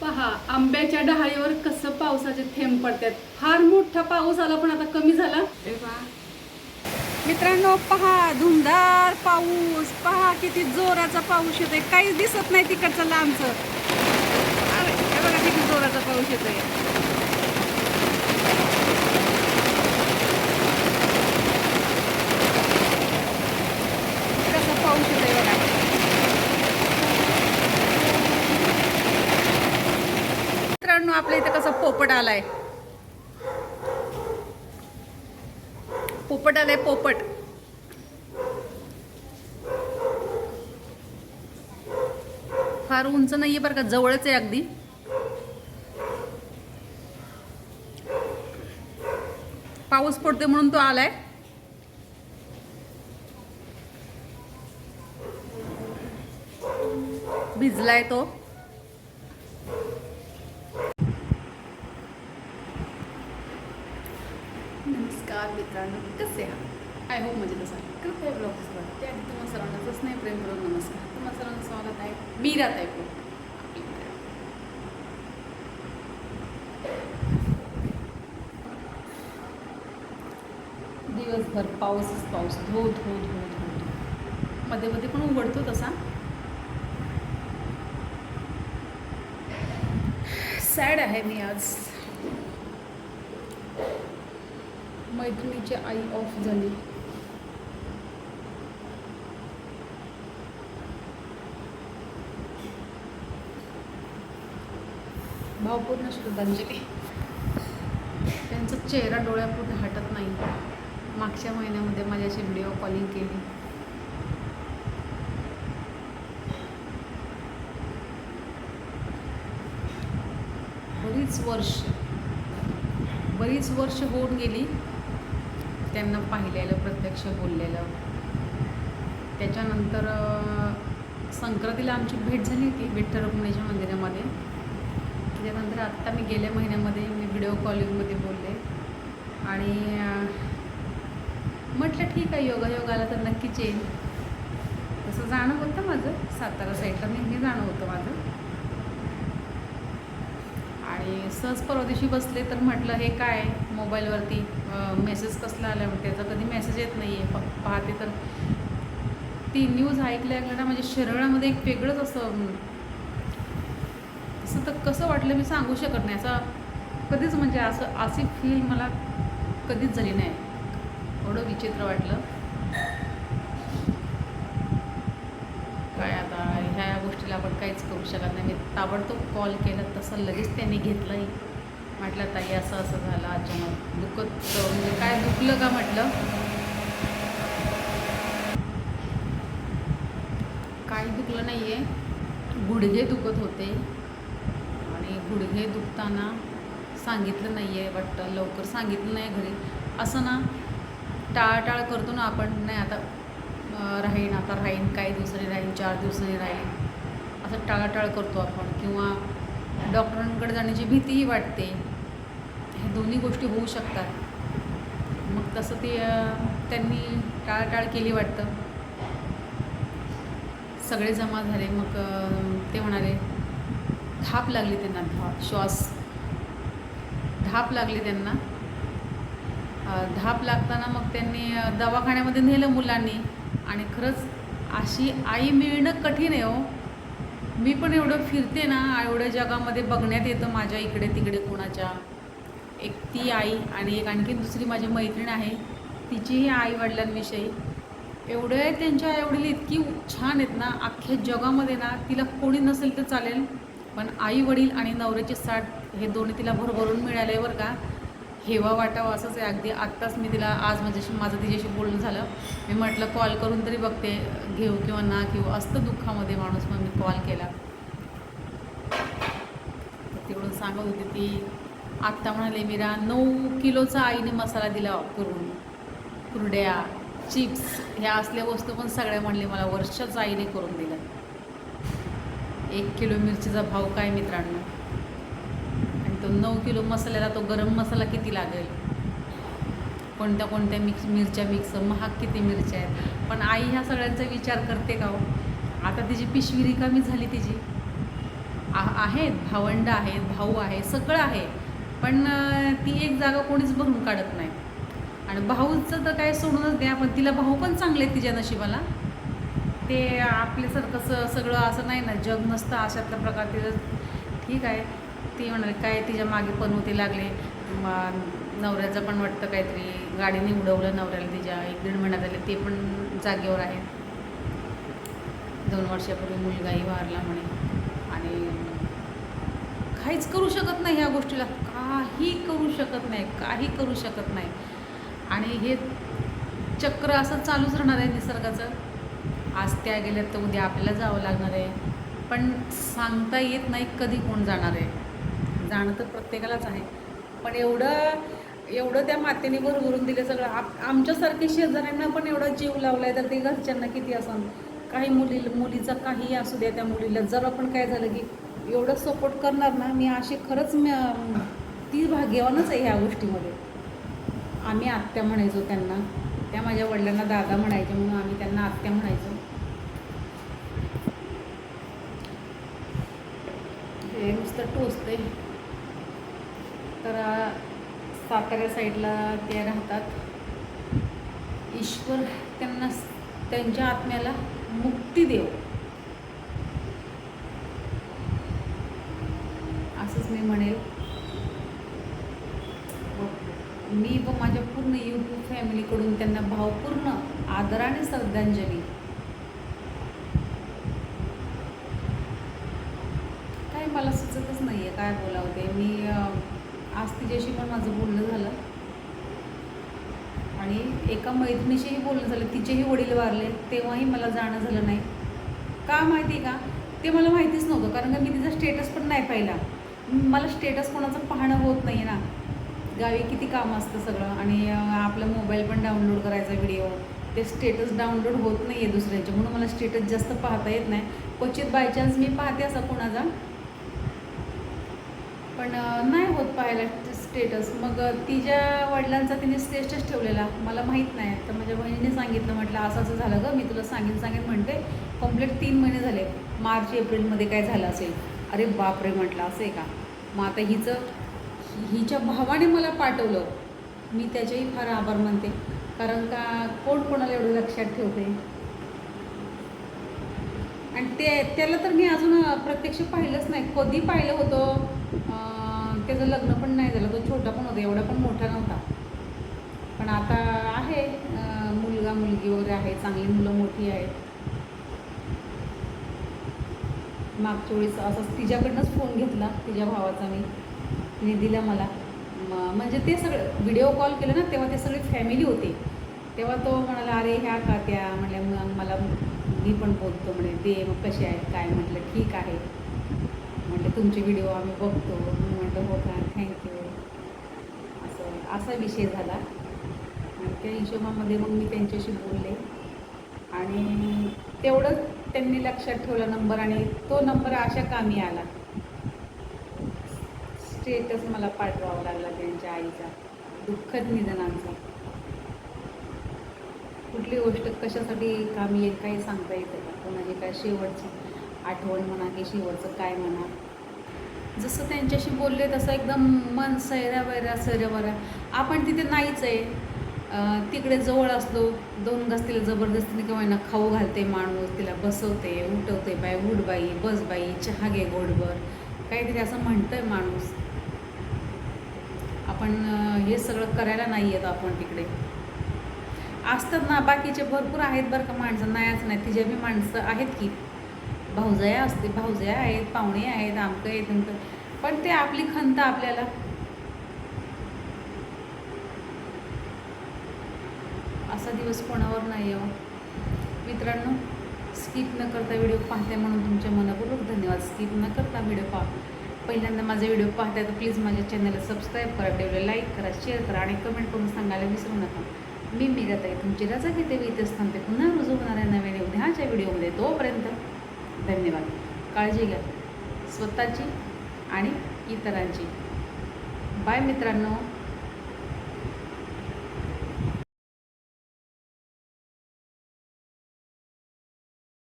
पहा आंब्याच्या डहाळीवर कसं पावसाचे थेंब पडतात. फार मोठा पाऊस आला पण आता कमी झाला. मित्रांनो पहा धुमधार पाऊस. पहा किती जोराचा पाऊस येतोय. काहीच दिसत नाही तिकडचं लांबचं. अरे, हे बघा किती जोराचा पाऊस येतोय कसा पाऊस येतोय बघा मित्रांनो आपल्या इथं कसं पोपट आलाय पोपट पोपट. फार उंच नाहीये बरं का जवळच आहे अगदी. पाऊस पडतोय म्हणून तो आलाय. भिजलाय तो. नमस्कार मित्रांनो कसे आहात? आय होप मजेत असाल. कृपया ब्लॉग सुरुवात आणि तुम्हाला सर्वांना स्नेह प्रेम करून नमस्कार. तुम्हाला सर्वांना स्वागत आहे मी राहत आहे दिवसभर पाऊसच पाऊस. धो धो धो धो धो. मध्ये मध्ये पण उघडतो तसा. सॅड आहे मी आज. मैत्रिणीची आई ऑफ झाली. भावपूर्ण श्रद्धांजली त्यांचा चेहरा डोळ्यापुढे हटत नाही. मागच्या महिन्यामध्ये माझ्याशी व्हिडिओ कॉलिंग केली. बरीच वर्ष बरीच वर्ष होऊन गेली. त्यांना पाहिलेलं प्रत्यक्ष बोललेलं. त्याच्यानंतर संक्रांतीला आमची भेट झाली होती विठ्ठल रुक्मिणीच्या मंदिरामध्ये. त्याच्यानंतर आत्ता मी गेल्या महिन्यामध्ये मी व्हिडिओ कॉलिंगमध्ये बोलले. आणि म्हटलं ठीक आहे योगायोग आला तर नक्कीच येईल तसं जाणं होतं माझं. सातारा साईडला नेहमी जाणं होतं माझं. आणि सहज परवा दिवशी बसले तर म्हटलं हे काय मोबाईलवरती? मेसेज कसला आला म्हणते त्याचा कधी मेसेज येत नाही आहे पाहते तर ती न्यूज ऐकल्या ऐकल्या ना म्हणजे शरीरामध्ये एक वेगळंच असं असं तर कसं वाटलं मी सांगू शकत नाही. असं कधीच म्हणजे असं अशी फील मला कधीच झाली नाही. एवढं विचित्र वाटलं काय आता म्हटलं आपण काहीच करू शकत नाही. मी ताबडतोब कॉल केला तसं लगेच त्यांनी घेतलंही. म्हटलं ताई असं असं झालं अचानक. दुखत म्हणजे काय दुखलं का? म्हटलं. काही दुखलं नाही आहे गुडघे दुखत होते. आणि गुडघे दुखताना सांगितलं नाही आहे वाटतं लवकर सांगितलं नाही घरी. असं ना टाळाटाळ करतो ना आपण नाही आता राहीन आता राहीन काही दिवसांनी राहीन चार दिवसांनी राहीन. असं टाळाटाळ करतो आपण किंवा डॉक्टरांकडे जाण्याची भीतीही वाटते. हे दोन्ही गोष्टी होऊ शकतात. मग तसं ते त्यांनी टाळाटाळ केली वाटतं. सगळे जमा झाले मग ते म्हणाले धाप लागली त्यांना धाप श्वास. धाप लागली त्यांना. धाप लागताना मग त्यांनी दवाखान्यामध्ये नेलं मुलांनी. आणि खरंच अशी आई मिळणं कठीण आहे हो. मी पण एवढं फिरते ना एवढ्या जगामध्ये बघण्यात येतं माझ्या इकडे तिकडे कोणाच्या. एक ती आई आणि एक आणखी दुसरी माझी मैत्रीण आहे. तिचीही आई वडिलांविषयी. एवढे त्यांच्या आईवडील इतकी छान आहेत ना अख्ख्या जगामध्ये ना तिला कोणी नसेल तर चालेल. पण आई वडील आणि नवऱ्याची साठ हे दोन्ही तिला भरभरून मिळाले बरं का. हेवा वाटावं असंच आहे. अगदी आत्ताच मी तिला आज माझ्याशी माझं तिच्याशी बोलणं झालं. मी म्हटलं कॉल करून तरी बघते घेऊ किंवा ना घेऊ. असतं दुःखामध्ये माणूस मग मी कॉल केला. तर तिकडून सांगत होती ती आत्ता म्हणाले मीरा नऊ किलोचा आईने मसाला दिला करून. कुरड्या चिप्स ह्या असल्या वस्तू पण सगळ्या म्हणले मला वर्षाचा आईने करून दिल्या. एक किलो मिरचीचा भाव काय मित्रांनो? तर तो नऊ किलो मसाल्याला तो गरम मसाला किती लागेल? कोणत्या कोणत्या मिक्स मिरच्या मिक्स महाग किती मिरच्या आहेत? पण आई ह्या सगळ्यांचा विचार करते का हो? आता तिची पिशवी रिकामी झाली तिची. आ- आहेत भावंड आहेत भाऊ आहे सगळं आहे. पण ती एक जागा कोणीच भरून काढत नाही. आणि भाऊचं तर काय सोडूनच द्या पण तिला भाऊ पण चांगले आहेत तिच्या नशिबाला. ते आपल्यासारखं स सगळं असं नाही ना जग नसतं अशातल्या प्रकार तिचं ठीक आहे. ती म्हणाली काय तिच्यामागे पनवते लागले? नवऱ्याचं पण वाटतं काहीतरी गाडीने उडवलं नवऱ्याला तिच्या एक दीड महिन्यात आले ते पण जागेवर आहे दोन वर्षापूर्वी मुलगाही वारला म्हणे. आणि काहीच करू शकत नाही ह्या गोष्टीला. काही करू शकत नाही काही करू शकत नाही. आणि हे चक्र असं चालूच राहणार आहे निसर्गाचं. आज त्या गेल्यात तर उद्या आपल्याला जावं लागणार आहे. पण सांगता येत नाही कधी कोण जाणार आहे. जाणं तर प्रत्येकालाच आहे. पण एवढं एवढं त्या मातेने भरभरून दिलं सगळं. आप आमच्यासारखे शेजाऱ्यांना पण एवढा जीव लावला आहे तर ते घरच्यांना किती असं काही मुली मुलीचा काही असू द्या त्या मुलीला. जर आपण काय झालं की एवढं सपोर्ट करणार ना मी अशी खरंच ती भाग्यवानच आहे ह्या गोष्टीमध्ये. आम्ही आत्या म्हणायचो त्यांना. त्या माझ्या वडिलांना दादा म्हणायचे म्हणून आम्ही त्यांना आत्या म्हणायचो. हे नुसतं टोचते सातारा सातारा साताऱ्या साईडला ते राहतात. ईश्वर त्यांना त्यांच्या आत्म्याला मुक्ती देव. असंच मी म्हणेल. मी व माझ्या पूर्ण यूट्यूब फॅमिलीकडून त्यांना भावपूर्ण आदराने श्रद्धांजली. काय मला सुचतच नाही आहे काय बोला आज तिच्याशी पण माझं बोलणं झालं. आणि एका मैत्रिणीशीही बोलणं झालं. तिचेही वडील वारले. तेव्हाही मला जाणं झालं नाही. का माहिती आहे का? ते मला माहितीच नव्हतं. कारण का मी तिचा स्टेटस पण नाही पाहिला. मला स्टेटस कोणाचं पाहणं होत नाही ना. गावी किती काम असतं सगळं. आणि आपला मोबाईल पण डाउनलोड करायचा व्हिडिओ ते स्टेटस डाउनलोड होत नाही आहे दुसऱ्यांचे. म्हणून मला स्टेटस जास्त पाहता येत नाही. क्वचित बायचान्स मी पाहते असा कोणाचा. पण नाही होत पाहायला स्टेटस मग तिच्या वडिलांचा तिने स्टेटस ठेवलेला. मला माहीत नाही. तर माझ्या बहिणीने सांगितलं. म्हटलं असं असं झालं गं. मी तुला सांगेन सांगेन म्हणते. कंप्लीट तीन महिने झाले. मार्च एप्रिलमध्ये काय झालं असेल? अरे बापरे! म्हटलं. असं आहे का? मग आता हिचं हिच्या भावाने मला पाठवलं. मी त्याचेही फार आभार मानते. कारण का कोण कोणाला एवढं लक्षात ठेवते? आणि ते त्याला तर मी अजून प्रत्यक्ष पाहिलंच नाही. कधी पाहिलं होतं? लग्न पण नाही झालं. तो छोटा पण होता एवढा पण मोठा नव्हता. पण आता आहे मुलगा मुलगी वगैरे आहे चांगली मुलं मोठी आहेत. मागच्या वेळेस असंच तिच्याकडनंच फोन घेतला तिच्या भावाचा मी. तिने दिला मला. म्हणजे ते सगळं व्हिडिओ कॉल केलं ना तेव्हा ते सगळे फॅमिली होते. तेव्हा तो म्हणाला अरे ह्या का त्या म्हणल्या मग मला मी पण बोलतो म्हणे दे मग कसे आहेत काय? म्हटलं ठीक आहे. म्हटलं तुमचे व्हिडिओ आम्ही बघतो. मी म्हटलं हो का? थँक्यू असं असा विषय झाला. आणि त्या हिशोबामध्ये मग मी त्यांच्याशी बोलले. आणि तेवढंच त्यांनी लक्षात ठेवला नंबर आणि तो नंबर अशा कामी आला. स्टेटस मला पाठवावा लागला त्यांच्या आईचा. दुःखद निधनांचा. कुठली गोष्ट कशासाठी कामी येईल काही सांगता येतं का? कोणाची काय शेवटची आठवण म्हणा की शेवटचं काय म्हणा. जसं त्यांच्याशी बोलले तसं एकदम मन सैऱ्या वैऱ्या सैऱ्या वैरा आपण तिथे नाहीच आहे. तिकडे जवळ असलो दोन घास तिला जबरदस्तीने किंवा ना खाऊ घालते माणूस तिला बसवते उठवते बाय उठ बाई बस बाई चहा घे गोडभर. काहीतरी असं म्हणतंय माणूस. आपण हे सगळं करायला नाही येत आपण तिकडे. असतात ना बाकीचे भरपूर आहेत बरं का माणसं नाहीच नाही. तिच्या बी माणसं आहेत की. भाऊजया असते भाऊजया आहेत पाहुणे आहेत आमकं आहे तुमकं पण ते आपली खंत आपल्याला. असा दिवस कोणावर नाही आहे मित्रांनो स्किप न करता व्हिडिओ पाहते म्हणून तुमच्या मनापूर्वक धन्यवाद. स्किप न करता व्हिडिओ पहा. पहिल्यांदा माझे व्हिडिओ पाहताय तर प्लीज माझ्या चॅनलला सबस्क्राईब करा व्हिडिओला लाईक करा शेअर करा आणि कमेंट करून सांगायला विसरू नका. मी मिरताई तुमची रजा घेते मी इथेच थांबते. पुन्हा रुजू होणाऱ्या नव्याने उद्याच्या व्हिडिओमध्ये तोपर्यंत धन्यवाद. काळजी घ्या. स्वतःची आणि इतरांची. बाय मित्रांनो.